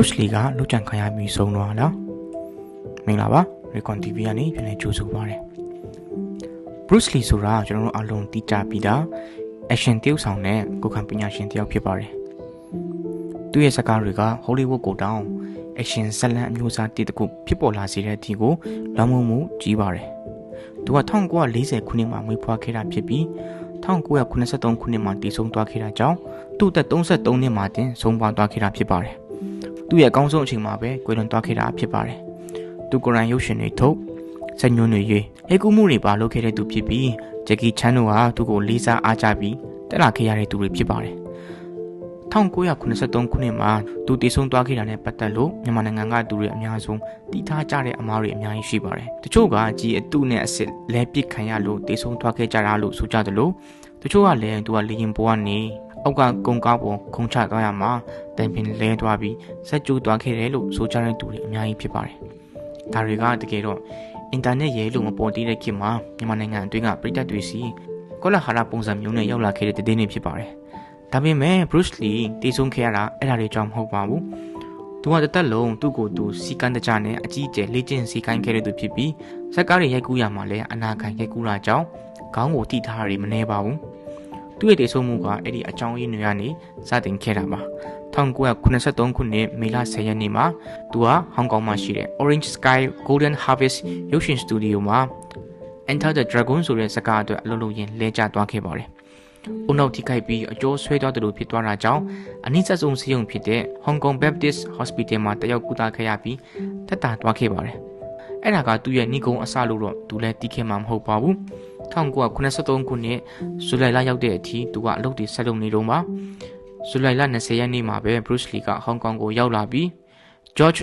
Bruce Lee ကလူကြံခံရပြီးဆုံးသွားလားမင်္ဂလာပါ Recon TV ကနေပြန်လည်ကြိုဆိုပါရစေ Bruce Lee ဆိုတာကျွန်တော်တို့အလုံးသိကြပြီးသား action တယောက်ဆောင်တဲ့ကိုခံပညာရှင်တယောက်ဖြစ်ပါတယ်သူ့ရဲ့စကားတွေက Hollywood ကိုတောင်း action ဇာတ်လမ်းအမျိုးအစားတည်တခုဖြစ်ပေါ်လာစေတဲ့အထိကိုလောင်မှုမှုကြီးပါတယ်သူက1940ခုနှစ်မှာမွေးဖွားခဲ့တာဖြစ်ပြီး1983ခုနှစ်မှာတည်ဆုံသွားခဲ့တာကြောင့်သူ့အသက်33နှစ်မှာတင်ဆုံးပါသွားခဲ့တာဖြစ်ပါတယ် သူ့ရဲ့အကောင်းဆုံးအချိန်မှာပဲကွယ်လွန်သွားခဲ့တာဖြစ်ပါတယ်သူကိုယ်တိုင်ရုပ်ရှင်တွေထုတ်စက်ညွန်းတွေရေးဟေကူမှုတွေပါလုပ်ခဲ့တဲ့သူဖြစ်ပြီးဂျက်ကီချန်တို့ဟာသူ့ကိုလေးစားအားကြပြီးတက်လာခဲ့ရတဲ့သူတွေဖြစ်ပါတယ်1983ခုနှစ်မှာသူတည်ဆုံသွားခဲ့တာနဲ့ပတ်သက်လို့မြန်မာနိုင်ငံကသူတွေအများဆုံးတီးထားကြတဲ့အမားတွေအများကြီးရှိပါတယ်။တချို့ကကြီးအတုနဲ့အစ်စ်လဲပစ်ခံရလို့တည်ဆုံသွားခဲ့ကြတာလို့ဆိုကြတယ်လို့တချို့ကလည်းသူကလေရင်ပေါ်ကနေ အောက်ကကုံကားပေါ်ခုံချသွားရမှာတိုင်ပင်လဲသွားပြီးဆက်ကျိုးသွားခဲ့တယ်လို့ဆိုကြတဲ့သူတွေအများကြီးဖြစ်ပါတယ်။ဒါတွေကတကယ်တော့အင်တာနက်ရဲ့လို့မပေါ်သေးတဲ့ခေတ်မှာမြန်မာနိုင်ငံအတွင်းကပြည်သက်တွေစီကောလာဟာလာပုံစံမျိုးနဲ့ရောက်လာခဲ့တဲ့တည်င်းတွေဖြစ်ပါတယ်။ဒါပေမဲ့ Bruce Lee တည်ဆုံးခဲ့ရတာအဲ့ဒါတွေကြောင့်မဟုတ်ပါဘူး။သူကတသက်လုံးသူ့ကိုယ်သူစီကန်းတကြနဲ့အကြီးအကျယ်လေ့ကျင့်စီကိုင်းခဲ့တဲ့သူဖြစ်ပြီးဇက်ကားတွေရိုက်ကူးရမှာလည်းအနာခံရိုက်ကူးတာကြောင့်ခေါင်းကိုထိထားတာတွေမနှဲပါဘူး။ သူ့ရဲ့တည်ဆုံမှုကအဲ့ဒီအကြောင်းရင်းတွေကနေစတင်ခဲ့တာပါ1983ခုနှစ်မေလ10ရက်နေ့မှာသူဟာဟောင်ကောင်မှာရှိတဲ့ Orange Sky Golden Harvest ရုပ်ရှင်စတူဒီယိုမှာ Enter the Dragon ဆိုတဲ့စကားအတွက်အလုပ်လုပ်ရင်းလဲကျသွားခဲ့ပါတယ်။အုံနောက်ထိခိုက်ပြီးအကျိုးဆွဲသွားတယ်လို့ဖြစ်သွားတာကြောင့်အနည်းဆက်ဆုံးဆေးရုံဖြစ်တဲ့ Hong Kong Baptist Hospital မှာတယောက်ကုသခဲ့ရပြီးတက်တာသွားခဲ့ပါတယ်။ အဲ့ဒါကသူ့ရဲ့ဏီကုံအစလို့တော့သူလည်းတီးခဲ့မှာမဟုတ်ပါဘူး။1983ခုနှစ်ဇူလိုင်လရောက်တဲ့အထိသူကအလုပ်တွေဆက်လုပ်နေတော့မှာဇူလိုင်လ20ရက်နေ့မှာပဲ Bruce Lee ကဟောင်ကောင်ကိုရောက်လာပြီး George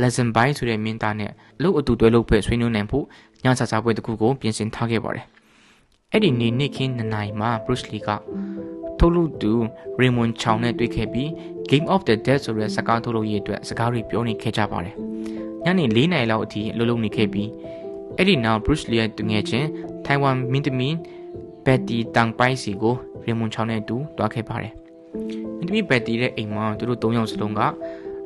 Lazenby ဆိုတဲ့မင်းသားနဲ့အလုပ်အတူတွဲလုပ်ဖွဲ့ဆွေးနွေးနိုင်ဖို့ညစာစားပွဲတစ်ခုကိုပြင်ဆင်ထားခဲ့ပါတယ်။အဲ့ဒီနေ့နေ့ခင်း2နာရီမှာ Bruce Lee ကထုတ်လုပ်သူ Raymond Chow နဲ့တွေ့ခဲ့ပြီး Game of the Dead ဆိုတဲ့စကားထုတ်လုပ်ရေးအတွက်စကားတွေပြောနေခဲ့ကြပါတယ်။ ညနေ4နာရီလောက်အထိအလုပ်လုပ်နေခဲ့ပြီးအဲ့ဒီနောက် Bruce Lee ရဲ့တငယ်ချင်းထိုင်ဝမ်မင်းသမီးဘက်တီတန်ပိုင်စီကိုရေမွန်ချောင်းနဲ့အတူတွားခဲ့ပါတယ်။မင်းသမီးဘက်တီရဲ့အိမ်မှာသူတို့၃ယောက်စလုံးက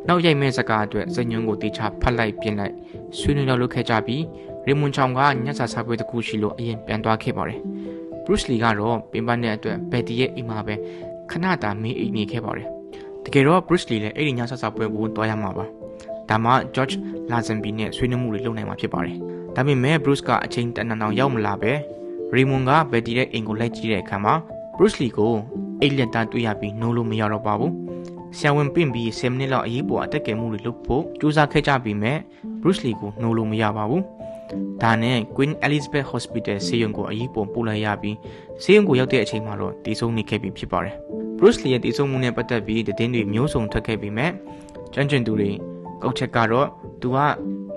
နောက်ရိုက်မဲ့စကားအတွက်စညွန်းကိုတေချာဖတ်လိုက်ပြင်လိုက်ဆွေးနွေးတော့လုပ်ခဲ့ကြပြီးရေမွန်ချောင်းကညစာစားပွဲတစ်ခုရှိလို့အရင်ပြန်သွားခဲ့ပါတယ်။ Bruce Lee ကတော့ပင်ပန်းတဲ့အတွက်ဘက်တီရဲ့အိမ်မှာပဲခဏတာမေးအိမ်နေခဲ့ပါတယ်။တကယ်တော့ Bruce Lee လည်းအဲ့ဒီညစာစားပွဲကိုတွားရမှာပါ။ ဒါမှ George Lazenby နဲ့ဆွေးနွေးမှုတွေလုပ်နိုင်မှာဖြစ်ပါတယ်။ဒါပေမဲ့ Bruce ကအချိန်တန်တန်အောင်ရောက်မလာပဲ Raymond ကဘက်တီရဲ့အိမ်ကိုလိုက်ကြည့်တဲ့အခါမှာ Bruce Lee ကိုအိတ်လက်သားတွေ့ရပြီးနိုးလို့မရတော့ပါဘူး။ဆရာဝန်ပင့်ပြီး10မိနစ်လောက်အရေးပေါ်အသက်ကယ်မှုတွေလုပ်ဖို့ကြိုးစားခဲ့ကြပြီးမဲ့ Bruce Lee ကိုနိုးလို့မရပါဘူး။ဒါနဲ့ Queen Elizabeth Hospital ဆေးရုံကိုအရေးပေါ်ပို့လိုက်ရပြီးဆေးရုံကိုရောက်တဲ့အချိန်မှာတော့တည်ဆုံနေခဲ့ပြီဖြစ်ပါတယ်။ Bruce Lee ရဲ့တည်ဆုံမှုနဲ့ပတ်သက်ပြီးသတင်းတွေမျိုးစုံထွက်ခဲ့ပြီးမဲ့ကျွမ်းကျင်သူတွေ ကောက်ချက်ကတော့သူက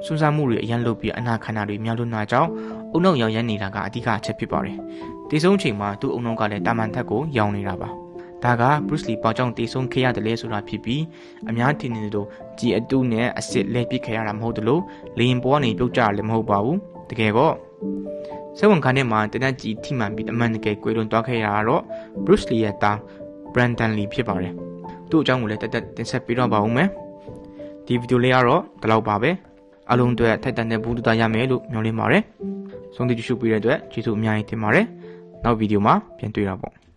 စူးစမ်းမှုတွေအရန်လုပ်ပြီးအနာခန္ဓာတွေမြောက်လွန်းတာကြောင့်အုံနောက်ရောင်ရမ်းနေတာကအဓိကအချက်ဖြစ်ပါတယ်။တေဆုံးချိန်မှာသူ့အုံနောက်ကလည်းတာမန်ထက်ကိုရောင်နေတာပါ။ဒါက Bruce Lee ပေါကြောင့်တေဆုံးခဲ့ရတယ်လေဆိုတာဖြစ်ပြီးအများထင်နေလို့ကြည်အတုနဲ့အစ်စ်လဲပစ်ခဲ့ရတာမဟုတ်တလို့လေရင်ပေါ်ကနေပြုတ်ကြရလည်းမဟုတ်ပါဘူး။တကယ်တော့စက်ဝန်ခန်းထဲမှာတနက်ကြီးထိမှန်ပြီးအမှန်တကယ်ကွေလွန်သွားခဲ့ရတာတော့ Bruce Lee ရဲ့တာ Brandon Lee ဖြစ်ပါတယ်။သူ့အကြောင်းကိုလည်းတက်တက်တင်ဆက်ပြတော့ပါဦးမယ်။ ဒီဗီဒီယိုလေးကတော့ဒီလောက်ပါပဲ။အလုံးအတွက်ထိုက်တန်တဲ့ဘူးတူတာရမယ်လို့မျှော်လင့်ပါတယ်။ဆုံးဖြတ်ကြည့်ရှုပေးတဲ့အတွက်ကျေးဇူးအများကြီးတင်ပါတယ်။နောက်ဗီဒီယိုမှာပြန်တွေ့တာပေါ့။